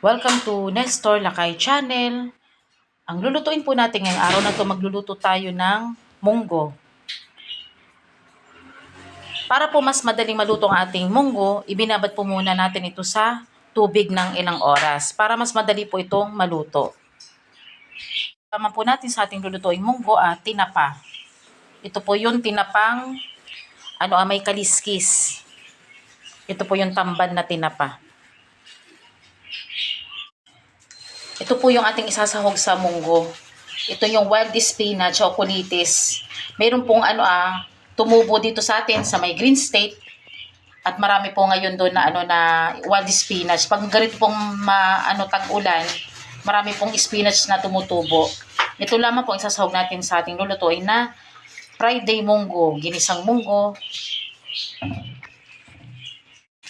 Welcome to Nestor Lakay Channel. Ang lulutuin po natin ngayong araw na to, magluluto tayo ng munggo. Para po mas madaling maluto ang ating munggo, ibinabad po muna natin ito sa tubig ng ilang oras para mas madali po itong maluto. Tama po natin sa ating lulutuing munggo at tinapa. Ito po yung tinapang ano ah, may kaliskis. Ito po yung tamban na tinapa. Ito po yung ating isasahog sa munggo. Ito yung wild spinach o kulitis. Meron pong ano ah, tumubo dito sa atin sa may green state. At marami po ngayon doon na ano na wild spinach. Pag ganito pong ma, ano tag-ulan, marami pong spinach na tumutubo. Ito lamang po isasahog natin sa ating lulutuin na Friday munggo, ginisang munggo.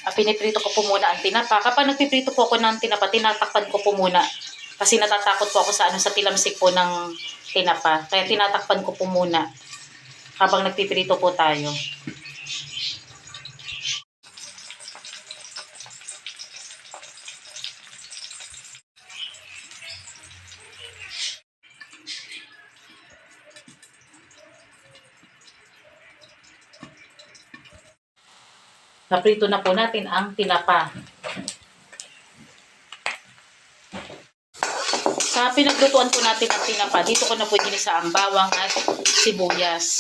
Ah, piniprito ko po muna ang tinapa. Kapag nagpiprito po ako ng tinapa, tinatakpan ko po muna. Kasi natatakot po ako sa ano sa tilamsik po ng tinapa. Kaya tinatakpan ko po muna habang nagpiprito po tayo. Naprito na po natin ang tinapa. Sa pinaglutuan po natin ang tinapa, dito ko na po ginisa ang bawang at sibuyas.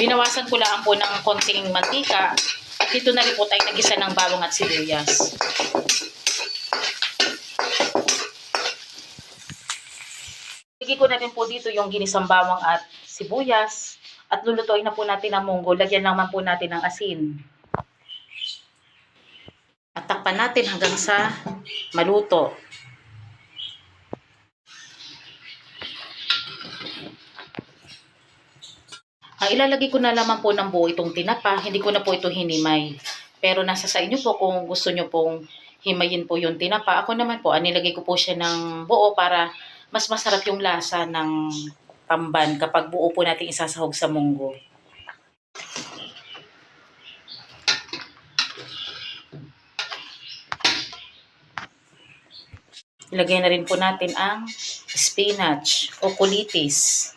Binawasan ko lang po ng konting mantika at dito na rin po tayo nagisa ng bawang at sibuyas. Lagi ko na rin po dito yung ginisang bawang at sibuyas at lulutuin na po natin ang munggo. Lagyan naman po natin ng asin. At takpan natin hanggang sa maluto. Ang ilalagay ko na lamang po ng buo itong tinapa, hindi ko na po ito hinimay. Pero nasa sa inyo po kung gusto nyo pong himayin po yung tinapa. Ako naman po, anilagay ko po siya ng buo para mas masarap yung lasa ng tamban kapag buo po natin isasahog sa munggo. Ilagay na rin po natin ang spinach o kulitis.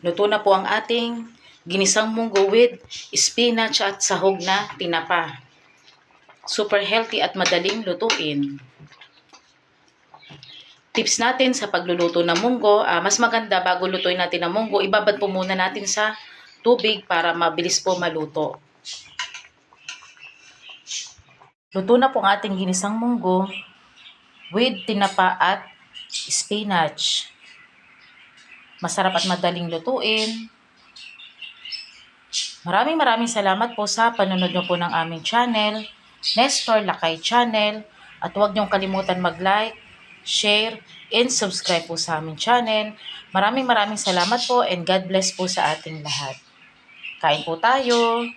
Luto na po ang ating ginisang munggo with spinach at sahog na tinapa. Super healthy at madaling lutuin. Tips natin sa pagluluto ng munggo, ah, mas maganda bago lutuin natin ang munggo, ibabad po muna natin sa tubig para mabilis po maluto. Luto na po ang ating ginisang munggo with tinapa at spinach. Masarap at madaling lutuin. Maraming maraming salamat po sa panonood nyo po ng aming channel, Nestor Lakay Channel. At huwag niyong kalimutan mag-like, share, and subscribe po sa aming channel. Maraming maraming salamat po and God bless po sa ating lahat. Kain po tayo!